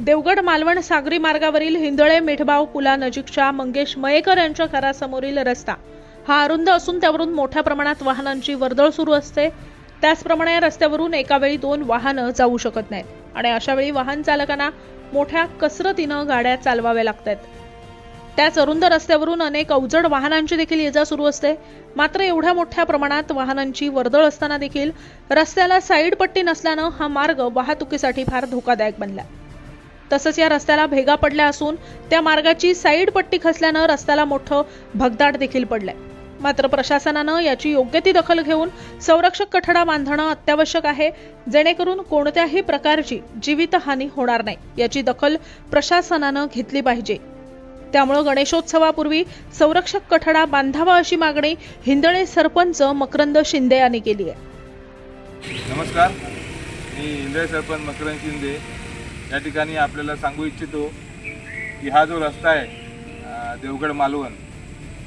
देवगड मालवण सागरी मार्गावरील हिंदळे मिठबाव पुलानजीकच्या मंगेश मयेकर यांच्या घरासमोरील रस्ता. हा अरुंद असून त्यावरून मोठ्या प्रमाणात वाहनांची वर्दळ सुरू असते. त्याचप्रमाणे या रस्त्यावरून एकावेळी दोन वाहनं जाऊ शकत नाहीत आणि अशा वेळी वाहन चालकांना मोठ्या कसरतीनं गाड्या चालवाव्या लागतात त्याच अरुंद रस्त्यावरून अनेक अवजड वाहनांची देखील ये जा सुरू असते. मात्र एवढ्या मोठ्या प्रमाणात वाहनांची वर्दळ असताना देखील रस्त्याला साईड पट्टी नसल्यानं हा मार्ग वाहतुकीसाठी फार धोकादायक बनला. तसंच या रस्त्याला भेगा पडल्या असून त्या मार्गाची साईड पट्टी खसल्यानं रस्त्याला मोठं भगदाड देखील पडलंय. मात्र प्रशासनानं याची योग्य ती दखल घेऊन संरक्षक कठडा बांधणं अत्यावश्यक आहे जेणेकरून कोणत्याही प्रकारची जीवितहानी होणार नाही याची दखल प्रशासनानं घेतली पाहिजे. त्यामुळं गणेशोत्सवापूर्वी संरक्षक कठडा बांधावा अशी मागणी हिंदळे सरपंच मकरंद शिंदे यांनी केली आहे. नमस्कार. मी हिंदळे सरपंच मकरंद शिंदे. या ठिकाणी आपल्याला सांगू इच्छितो की हा जो रस्ता आहे देवगड मालवण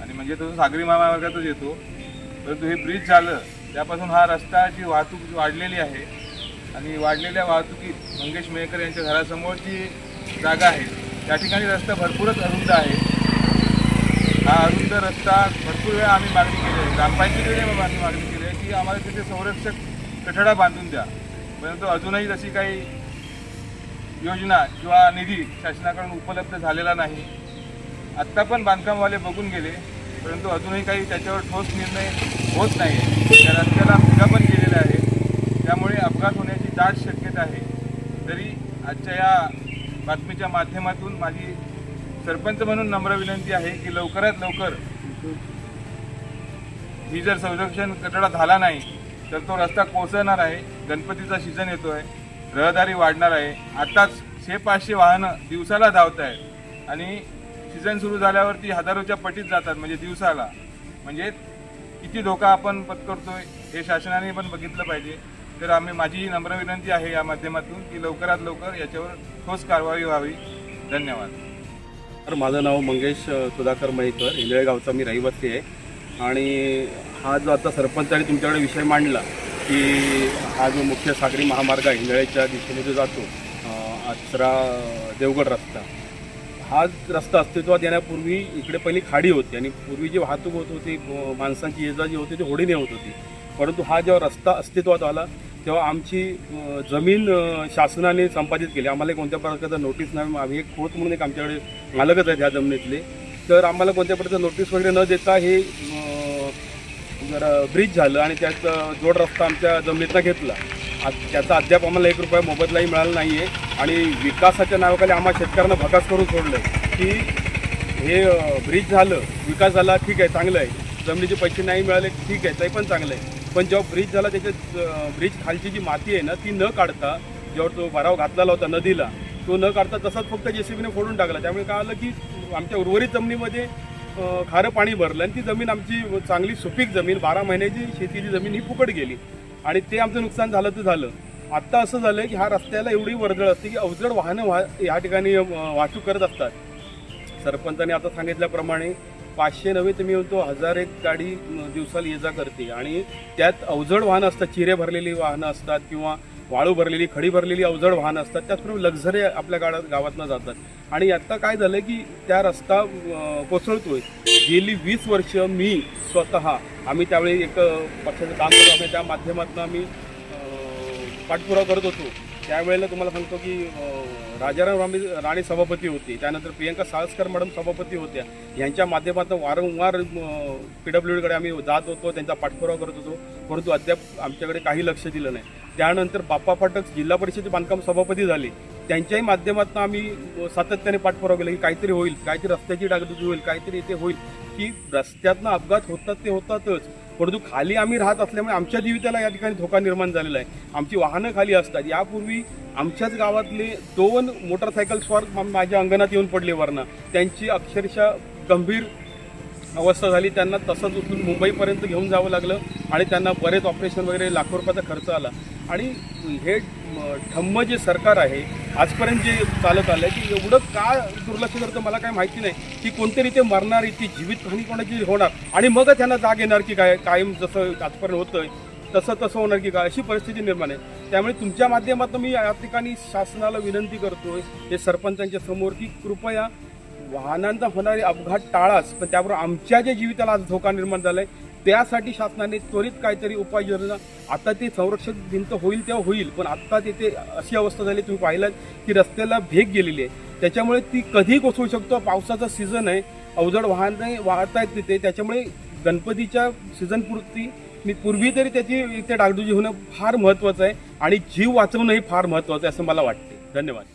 आणि म्हणजे तो सागरी महामार्गातच येतो परंतु हे ब्रिज झालं त्यापासून हा रस्ताची वाहतूक वाढलेली आहे. आणि वाढलेल्या वाहतुकीत मंगेश मेहकर यांच्या घरासमोरची जागा आहे. त्या ठिकाणी रस्ता भरपूरच अरुंद आहे. हा अरुंद रस्ता भरपूर वेळा आम्ही मागणी केली आहे. ग्रामपंचायतीकडे आम्ही मागणी केली आहे की आम्हाला तिथे संरक्षक कठडा बांधून द्या. परंतु अजूनही तशी काही योजना किंवा निधी शासनाकडून उपलब्ध झालेला नाही. आत्ता पण बांधकामवाले बघून गेले परंतु अजूनही काही त्याच्यावर ठोस निर्णय होत नाही त्या रस्त्याला भेगा पण केलेल्या आहे. त्यामुळे अपघात होण्याची दाट शक्यता आहे. तरी आजच्या या बातमीच्या माध्यमातून माझी सरपंच म्हणून नम्र विनंती आहे की लवकरात लवकर ही जर संरक्षण कठडा झाला नाही तर तो रस्ता कोसळणार आहे. गणपतीचा सीझन आहे रहदारी वाढणार आहे. आत्ताच शे पाचशे वाहनं दिवसाला धावत आहेत आणि सीझन सुरू झाल्यावरती हजारोच्या पटीत जातात म्हणजे दिवसाला. म्हणजे किती धोका आपण पत्करतोय हे शासनाने पण बघितलं पाहिजे. तर आम्ही माझी नम्र विनंती आहे या माध्यमातून की लवकरात लवकर याच्यावर ठोस कारवाई व्हावी. धन्यवाद. तर माझं नाव मंगेश सुधाकर मयेकर इंदळे गावचा मी रहिवासी आहे. आणि हा जो आता सरपंचाने तुमच्याकडे विषय मांडला की हा जो मुख्य सागरी महामार्ग आहे दिशेने जो जातो आचरा देवगड रस्ता हा रस्ता अस्तित्वात येण्यापूर्वी इकडे पहिली खाडी होती आणि पूर्वी जी वाहतूक होत होती माणसांची ये जा जी होती ती होडीने होत होती. परंतु हा जेव्हा रस्ता अस्तित्वात आला तेव्हा आमची जमीन शासनाने संपादित केली. आम्हाला कोणत्या प्रकारचं नोटीस नाही आम्ही एक खोत म्हणून एक आमच्याकडे मालकच आहेत ह्या जमिनीतले. तर आम्हाला कोणत्या प्रकारचं नोटीस वगैरे न देता हे ब्रिज झालं आणि त्याचं जोड रस्ता आमच्या जमिनीतनं घेतला. त्याचा अद्याप आम्हाला एक रुपया मोबदलाही मिळाला नाही आहे आणि विकासाच्या नावाखाली आम्हा शेतकऱ्यांना भकास करून सोडलं आहे की हे ब्रिज झालं विकास झाला ठीक आहे चांगलं आहे जमिनीचे पैसे नाही मिळाले ठीक आहे ते पण चांगलं आहे पण जेव्हा ब्रिज झाला त्याच्यात ब्रिज खालची जी माती आहे ना ती न काढता जेव्हा तो भराव घातलेला होता नदीला तो न काढता तसाच फक्त जे सी बीने फोडून टाकला. त्यामुळे काय आलं की आमच्या उर्वरित जमिनीमध्ये खारं पाणी भरलं आणि ती जमीन आमची चांगली सुपीक जमीन बारा महिन्याची शेतीची जमीन ही फुकट गेली. आणि ते आमचं नुकसान झालं तर झालं. आत्ता असं झालं की ह्या रस्त्याला एवढी वर्दळ असते की अवजड वाहनं वा ह्या ठिकाणी वाहतूक करत असतात. सरपंचाने आता सांगितल्याप्रमाणे पाचशे नव्हे तुम्ही म्हणतो हजार एक गाडी दिवसाला ये जा करते. आणि त्यात अवजड वाहनं असतात चिरे भरलेली वाहनं असतात किंवा वाळू भरलेली खडी भरलेली अवजड वाहनं असतात त्याचप्रमाणे लक्झरी आपल्या गाड्या गावातनं जातात. आणि आता काय झालं की त्या रस्ता कोसळतोय. गेली वीस वर्ष मी स्वतः आम्ही त्यावेळी एक पक्षाचं काम करत होतो त्या माध्यमातून आम्ही पाठपुरावा करत होतो. त्यावेळेला तुम्हाला सांगतो की राजाराम रामी राणे सभापती होती. त्यानंतर प्रियंका साळसकर मॅडम सभापती होत्या. यांच्या माध्यमातून वारंवार पी डब्ल्यू डीकडे आम्ही जात होतो त्यांचा पाठपुरावा करत होतो. परंतु अद्याप आमच्याकडे काही लक्ष दिलं नाही. त्यानंतर बाप्पा फाटक जिल्हा परिषद बांधकाम सभापती झाले. त्यांच्याही माध्यमातून आम्ही सातत्याने पाठपुरावा केला की काहीतरी होईल काहीतरी रस्त्याची डागडुजी होईल काहीतरी इथे होईल. की रस्त्यातनं अपघात होतात ते होतातच. परंतु खाली आम्ही राहत असल्यामुळे आमच्या जीविताला या ठिकाणी धोका निर्माण झालेला आहे. आमची वाहनं खाली असतात. यापूर्वी आमच्याच गावातले दोन मोटरसायकल स्वार माझ्या अंगणात येऊन पडले वरनं. त्यांची अक्षरशः गंभीर अवस्था झाली त्यांना तसंच उचलून मुंबईपर्यंत घेऊन जावं लागलं आणि त्यांना बरेच ऑपरेशन वगैरे लाखो रुपयाचा खर्च आला. आणि हे ठम्म जे सरकार आहे आजपर्यंत जे चालत आलं आहे की एवढं का दुर्लक्ष करतं मला काय माहिती नाही. की कोणतरी ते मरणार ती जीवित हानी कोणाची होणार? आणि मगच त्यांना जाग येणार की काय कायम जसं आजपर्यंत होतं तसं तसं होणार की काय? अशी परिस्थिती निर्माण आहे. त्यामुळे तुमच्या माध्यमातून मी या ठिकाणी शासनाला विनंती करतोय हे सरपंचांच्या समोर की कृपया वाहनांचा होणारे अपघात टाळाच पण त्याबरोबर आमच्या ज्या जीविताला आज धोका निर्माण झालाय त्यासाठी शासनाने त्वरित काहीतरी उपाययोजना आता ते संरक्षक भिंत होईल तेव्हा होईल पण आत्ता तिथे अशी अवस्था झाली तुम्ही पाहिलात की रस्त्याला भेग गेलेली आहे. त्याच्यामुळे ती कधी कोसळू शकतो पावसाचा सीझन आहे अवजड वाहने वाहत आहेत तिथे त्याच्यामुळे गणपतीच्या सीझनपुरती मी पूर्वी तरी त्याची इथे डागडुजी होणं फार महत्त्वाचं आहे आणि जीव वाचवणंही फार महत्त्वाचं आहे असं मला वाटते धन्यवाद.